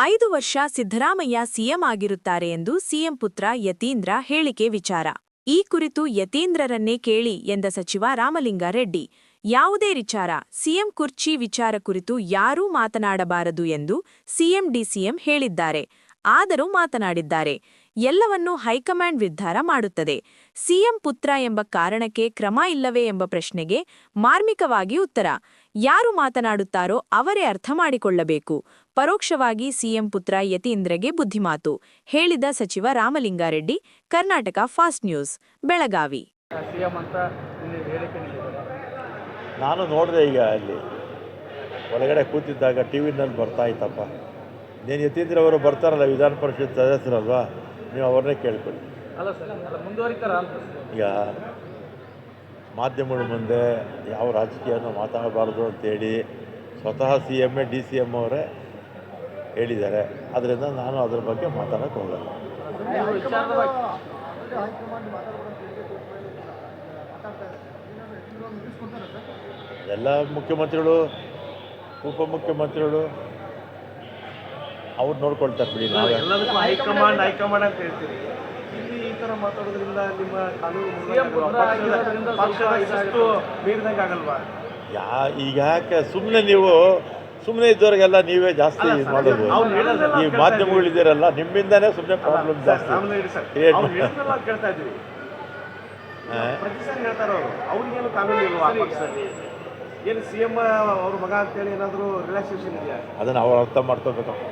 ಐದು ವರ್ಷ ಸಿದ್ದರಾಮಯ್ಯ ಸಿಎಂ ಆಗಿರುತ್ತಾರೆ ಎಂದು ಸಿಎಂ ಪುತ್ರ ಯತೀಂದ್ರ ಹೇಳಿಕೆ ವಿಚಾರ. ಈ ಕುರಿತು ಯತೀಂದ್ರರನ್ನೇ ಕೇಳಿ ಎಂದ ಸಚಿವ ರಾಮಲಿಂಗಾರೆಡ್ಡಿ ಯಾವುದೇ ವಿಚಾರ, ಸಿಎಂ ಕುರ್ಚಿ ವಿಚಾರ ಕುರಿತು ಯಾರೂ ಮಾತನಾಡಬಾರದು ಎಂದು ಸಿಎಂ ಡಿಸಿಎಂ ಹೇಳಿದ್ದಾರೆ. ಆದರೂ ಮಾತನಾಡಿದ್ದಾರೆ. ಎಲ್ಲವನ್ನೂ ಹೈಕಮಾಂಡ್ ನಿರ್ಧಾರ ಮಾಡುತ್ತದೆ. ಸಿಎಂ ಪುತ್ರ ಎಂಬ ಕಾರಣಕ್ಕೆ ಕ್ರಮ ಇಲ್ಲವೇ ಎಂಬ ಪ್ರಶ್ನೆಗೆ ಮಾರ್ಮಿಕವಾಗಿ ಉತ್ತರ. ಯಾರು ಮಾತನಾಡುತ್ತಾರೋ ಅವರೇ ಅರ್ಥ ಮಾಡಿಕೊಳ್ಳಬೇಕು. ಪರೋಕ್ಷವಾಗಿ ಸಿಎಂ ಪುತ್ರ ಯತೀಂದ್ರಗೆ ಬುದ್ಧಿಮಾತು. ಹೇಳಿದ ಸಚಿವ ರಾಮಲಿಂಗಾರೆಡ್ಡಿ ಕರ್ನಾಟಕ ಫಾಸ್ಟ್ ನ್ಯೂಸ್ ಬೆಳಗಾವಿ. ನಾನು ನೋಡಿದೆ ಈಗ ಅಲ್ಲಿ. ಒಳಗಡೆ ಕೂತಿದ್ದಾಗ ಟಿ ವಿನಲ್ಲಿ ಬರ್ತಾ ಇತ್ತಪ್ಪ. ನೀನು ಯತೀಂದ್ರ ಅವರು ಬರ್ತಾರಲ್ಲ ವಿಧಾನ ಪರಿಷತ್ ಸದಸ್ಯರಲ್ವಾ? ನೀವು ಅವ್ರನ್ನೇ ಕೇಳ್ಕೊಳ್ಳಿ. ಅಲ್ಲ ಮುಂದುವರಿತಾರ ಈಗ ಮಾಧ್ಯಮಗಳ ಮುಂದೆ ಯಾವ ರಾಜಕೀಯನೂ ಮಾತಾಡಬಾರ್ದು ಅಂತೇಳಿ ಸ್ವತಃ ಸಿ ಎಂ ಎ ಡಿ ಸಿ ಎಂ ಅವರೇ ಹೇಳಿದ್ದಾರೆ. ಅದರಿಂದ ನಾನು ಅದ್ರ ಬಗ್ಗೆ ಮಾತಾಡೋಕ್ಕೆ ಹೋಗಲ್ಲ. ಎಲ್ಲ ಮುಖ್ಯಮಂತ್ರಿಗಳು ಉಪಮುಖ್ಯಮಂತ್ರಿಗಳು ಅವ್ರು ನೋಡ್ಕೊಳ್ತಾರೆ ಬಿಡಿ ನಾವು. ಎಲ್ಲದಕ್ಕೂ ಹೈಕಮಾಂಡ್ ಹೈಕಮಾಂಡ್ ಅಂತ ಹೇಳ್ತೀರಿ ಇಲ್ಲಿ ಈ ಥರ ಮಾತಾಡೋದ್ರಿಂದ ನಿಮ್ಮ ಕಾನೂನು CM ಪುತ್ರ ಆಗಿರೋದ್ರಿಂದ ಪಕ್ಷದ ಸ್ವಲ್ಪ ಶಿಸ್ತು ಮೀರಿದಂಗೆ ಆಗಲ್ವಾ? ಯಾ ಈಗ ಯಾಕೆ ಸುಮ್ಮನೆ ನೀವು ಸುಮ್ಮನೆ ಇದ್ದವ್ರಿಗೆಲ್ಲ ನೀವೇ ಜಾಸ್ತಿ ಸರ್, ಮಾಡೋದು. ಕೇಳ್ತಾ ಮಾಧ್ಯಮಗಳಿದ್ದೀರಲ್ಲ ನಿಮ್ಮಿಂದಾನೇ ಸುಮ್ಮನೆ ಪ್ರಾಬ್ಲಮ್ ಜಾಸ್ತಿ. ಮಾಡಿ. ಕೇಳ್ತಾ ಇದ್ದೀವಿ. ಅವ್ರಿಗೇನು ಕಾನೂನು ಇಲ್ವಾ ಏನು ಸಿ ಎಂ ಅವ್ರ ಮಗ ಅಂತೇಳಿ ಏನಾದರೂ ರಿಲ್ಯಾಕ್ಸೇಷನ್ ಇದೆಯಾ? ಅದನ್ನು ಅವ್ರು ಅರ್ಥ ಮಾಡ್ಕೋಬೇಕಪ್ಪ